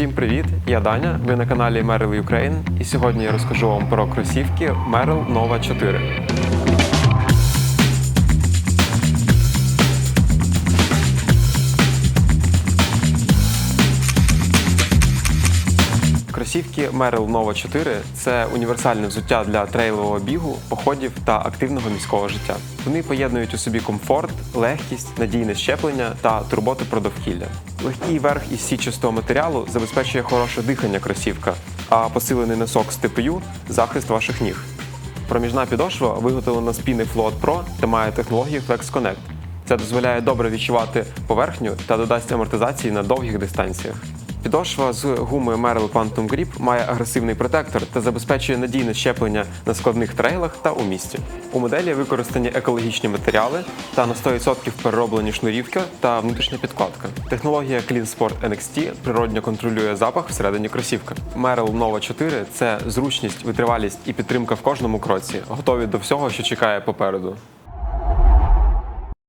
Всім привіт! Я Даня. Ви на каналі Merrill Ukraine. І сьогодні я розкажу вам про кросівки Merrill Nova 4. Кросівки Merrill Nova 4 це універсальне взуття для трейлового бігу, походів та активного міського життя. Вони поєднують у собі комфорт, легкість, надійне щеплення та турботу про довкілля. Легкий верх із січастого матеріалу забезпечує хороше дихання кросівка, а посилений носок з ТПЮ – захист ваших ніг. Проміжна підошва виготовлена з піни Float Pro та має технологію Flex Connect. Це дозволяє добре відчувати поверхню та додасть амортизації на довгих дистанціях. Підошва з гумою Merrell Quantum Grip має агресивний протектор та забезпечує надійне щеплення на складних трейлах та у місті. У моделі використані екологічні матеріали та на 100% перероблені шнурівки та внутрішня підкладка. Технологія Clean Sport NXT природньо контролює запах всередині кросівка. Merrell Nova 4 – це зручність, витривалість і підтримка в кожному кроці, готові до всього, що чекає попереду.